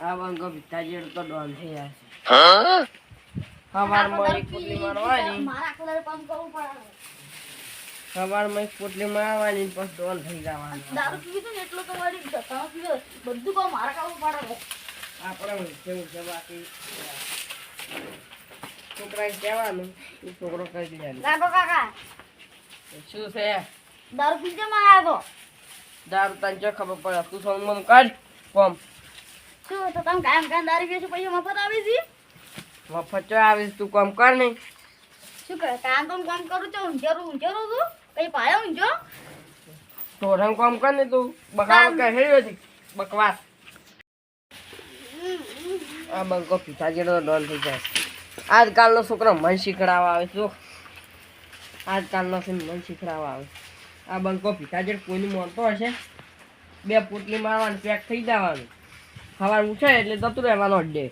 આ બંકો પિતાજી તો ડોન થઈ પોટલી મારવાની. મારા આખો દાડો કરવું પડે સવારમાં એક પોટલી મારવાની પછી ડોન થઈ જવાનું. દારૂ પીવી ને એટલો તો વળી ધક્કામાં પીવે. બધું કામ મારા કામ પડે આપણે કેવું છે બાકી. છોકરાને કહેવાનું છોકરો કરી કાકા. શું છે? દારૂ પીજે માં આવ્યો દારૂ તને ખબર પડે. તું સોન મન કાઢ કોમ. શું તો તમે કામ કામ દારૂ પીવો છો પૈસા મફત આવે છે. મફત ચો આવીશ તું કામ કર શું કરે? કામ તો હું કામ કરું છું ઊંઝેરું ઊંઝેરું તું? કઈ પાયો ઊંઝો ઢોરણ કામ કર ને તું બકાવ કહે હતી બકવાસ. આ બંકો પિતાજીનો ડોન થઈ જાય. આજકાલનો છોકરો મન શીખડાવવા આવે શું આજકાલનો છે મન શીખડાવવા આવે આ બંકો પિતાજી કોઈનું માનતો હશે બે પોટલી મારવાની પેક થઈ જવાનું. સવાર ઉઠે એટલે જતું રહેવાનો જ ડે.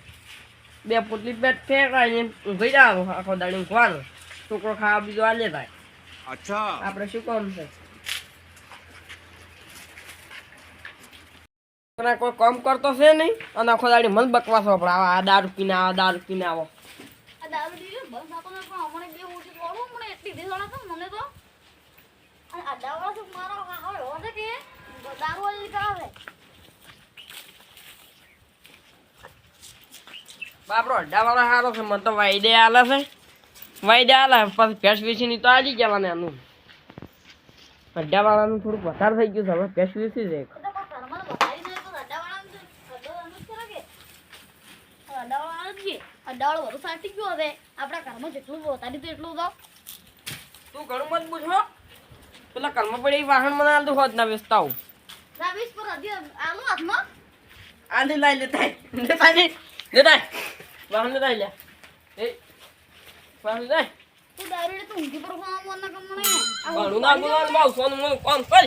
બે પોટલી પેટ ફેંકાઈને ઊભી જવાનું આખો દાડી ઊંઘવાનું. છોકરો ખાવા બીજો આ લેતા અચ્છા. આપણે શું કામ છે? છોકરા કોઈ કામ કરતો છે નહીં? અને આખો દાડી મન બકવાસ આપણે આવા આ દારૂ પીને આવો દારૂ પીને આવો. દારૂ વાળા મારો હાવ રોડે કે દારૂ વાળી કાવે બાપરો અડ્ડા વાળો સારો છે મને તો વાયદે આલે છે. વાયદે આલે પછી ભેંસ વેચીની તો આજી જવાને આનું અડ્ડા વાળાનું થોડુંક વધારે થઈ ગયું છે હવે ભેંસ વેચી છે એક. તો કોઈ ઘરમાં તો બતાવી નહીં તો અડાવાળાનું તો અડાવાળાનું જ કરે કે? અડાવાળા ગયો હવે. આપણા ઘરમાં જેટલું બતાવી તો એટલું તો. તું ઘણું મત છો પેલા કર્મ પડી વાહન મને આલતું હોત ના વેચતા હું રાવીશ પર આલો હાથમાં. આંધી લાઈ લેતા લેતા લેતા વાહન લેતા લે એ વાહન લેતા તું દારૂ તો ઊંઘી પર ખાવા મન કમ નહીં ઘણું ના બોલાવ બાવ સોનું મને કામ કર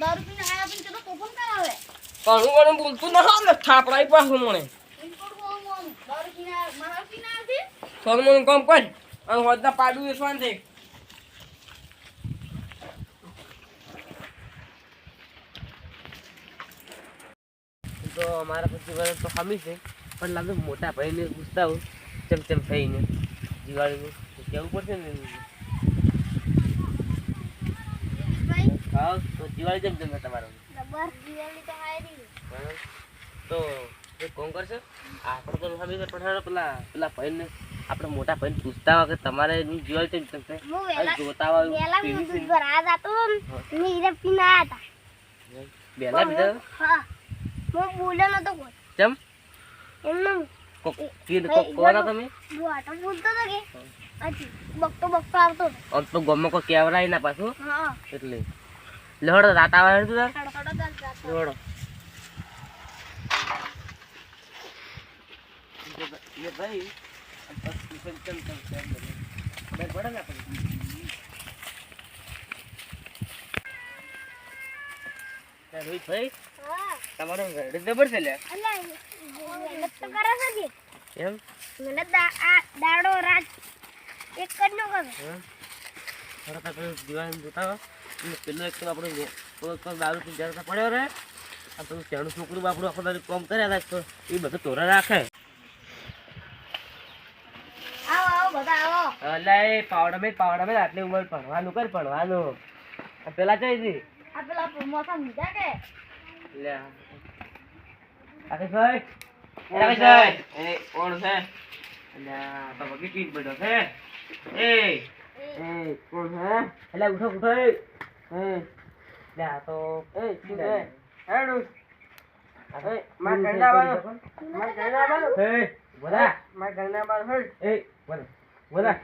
દારૂ પીને આયા તો ચલો તોફાન કરાવે ઘણું ઘણું બોલતું ના હાલ થાપડાઈ પાછું મને એમ કોણ બોલવાનું દારૂ પીને આયા- મારા સોનું મને કામ કર અને હોદના પાડું તો મારા પછી તો ખામી છે પણ લાગે મોટા ભાઈને પૂછતા હું ચમ ચમ થઈને. દિવાળીનું કહેવું કેવું પડશે ને હા તો દિવાળી જેમ જેમ તમારો? તો એક કોણ કરશે? આપણે તો પેલા પેલા ભાઈને આપણે મોટા ભાઈને પૂછતા હોય કે તમારે દિવાળી થાય આ વેલા જોતા હોય બેલા બીજા હા હું. બોલ્યો નતો ચમ એમનું કોક કીધું કોક કોના તમે જો આટો બોલતો હતો કે હજી બકતો બકતો આવતો હતો આમ તો ગમે કોઈ કહેવરાય ના પાછું હા એટલે લહડ રાત આવે તું તાર હડો હડો ચાલતા લહડો ये भाई बस चल चल चल चल मैं बड़ा ना पड़ी રોહિત ભાઈ હા તમારો રેડ જબર છે લ્યા અલા મહેનત તો કરે છે કે એમ? મહેનત આ દાડો રાત એક જ નો કરે હા? થોડા આપણે દિવાળી જોતા પેલો એક તો આપણો પેલો તો દારૂ પી જતા પડ્યો રે આ તો ત્યાંનું છોકરું બાપડું આખો તારી કામ કર્યા હતા તો એ બધું તોરા રાખે. આવો આવો બધા આવો. અલે પાવડા મેં પાવડા મેં આટલી ઉંમર ભણવાનું કર ભણવાનું. આ પેલા કઈ હતી આ પેલા પ્રમોશન લીધા કે? લે આકાશભાઈ આકાશભાઈ એ કોણ છે? આ તો બગી પીટ બેઠો છે. એ એ. કોણ છે? એટલે ઉઠો ઉઠો એ. એ. લે આ તો એ શું છે? હેડું એ માર ઘરના બાજુ માર ઘરના બાજુ એ બોલા. માર ઘરના બાજુ હેડ. એ બોલા બોલા.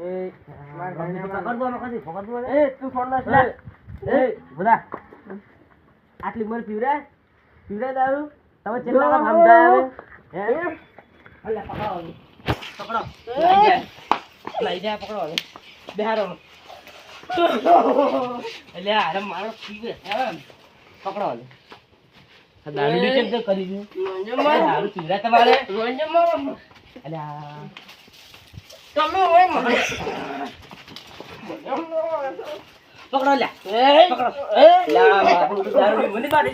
એ માર ઘરના બાજુ પકડ દો એ તું ફોન ના એ બોલા. આટલી ઉંમર પીવરા પીવરાય દારૂ? તમે કેટલા વાર સમજાય હે? અલે પકડો હવે. પકડો. લઈ જાય. પકડો હવે. બેહારો એટલે અરે મારો પીવે પકડો હવે. આ દારૂ ની કેમ તે કરી છે દારૂ પીવરાય તમારે? આ તમે હોય મને. પકડો લ્યા પકડો. લ્યા મને બારે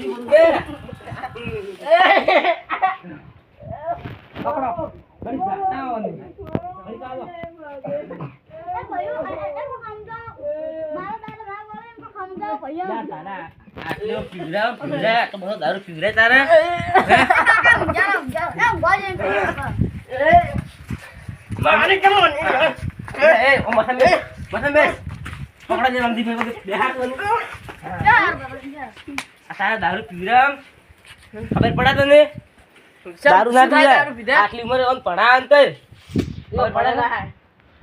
પકડો ઘડી આવવાનું ઘડી બધો દારૂ પીવડાય તારા તારા દારૂ પીવડાવ ખબર પડે તને? દારૂ ના પીવડાય આટલી ઉંમરે ઓન ભણા અંતર ખબર પડે ના?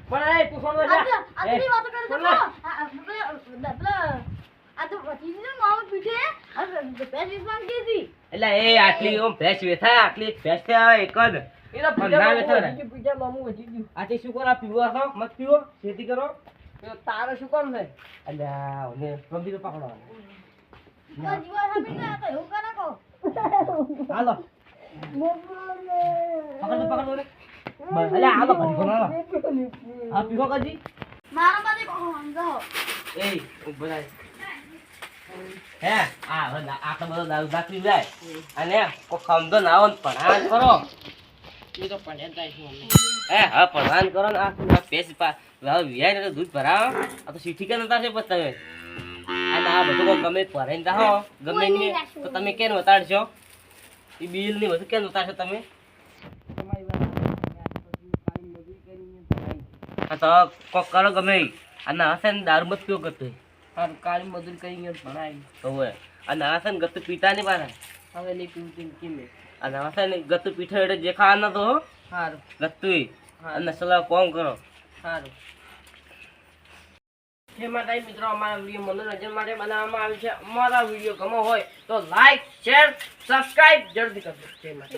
પણ એ તું ફોન દે આ તો- આ તો ની વાતો કરે પણ આ- તો ભતીજીનું નામ પીઠે, ભેંસ વેચવાની કીધી. એટલે એ આટલી ઓમ ભેંસ વેથા આટલી ભેંસથી આવે એક જ. વેથો. આ તે શું કરો? પીવો છો મત પીવો? ખેતી કરો? તારે શું કામ છે અલ્યા ઓને રમજી પકડો જીવા સાંભળીને તો એવું કરે કહો. હાલો. પકડ પકડ આ કજી. મારા એ ઊભો હે આ આટલો બધો દારૂ જાય. અને કોઈ ખમતો ના આવો ભણાન કરો. એ તો જાય હે ભણાન કરો ને આ પેસ પા હવે વિયાય ને તો દૂધ ભરાવો. આ તો સીઠી કે નતા છે પછી તમે? આ બધું કોઈ ગમે ભરાઈને જાઓ. ગમે ને તો તમે કેમ ઉતારશો? એ બિલની બધું કેમ ઉતારશો તમે? આ તો કોક કરો ગમે. અને હશે ને દારૂ મત પીવો કરતો હારું કાળી મજૂરી કરીને ભણાય. હોય. અને હશે ને ગતું પીતા નહીં પાછા. હવે નહીં પીવું કેમ અને હશે ને ગતું પીઠો એટલે જે ખાવાનો તો હો. સારું ગતું અને સલાહ કોમ કરો. સારું જે માટે મિત્રો, અમારા વીડિયો મનોરંજન માટે બનાવવામાં આવે છે. અમારા વીડિયો ગમો હોય તો લાઈક શેર સબસ્ક્રાઈબ જરૂરથી કરજો. તે માટે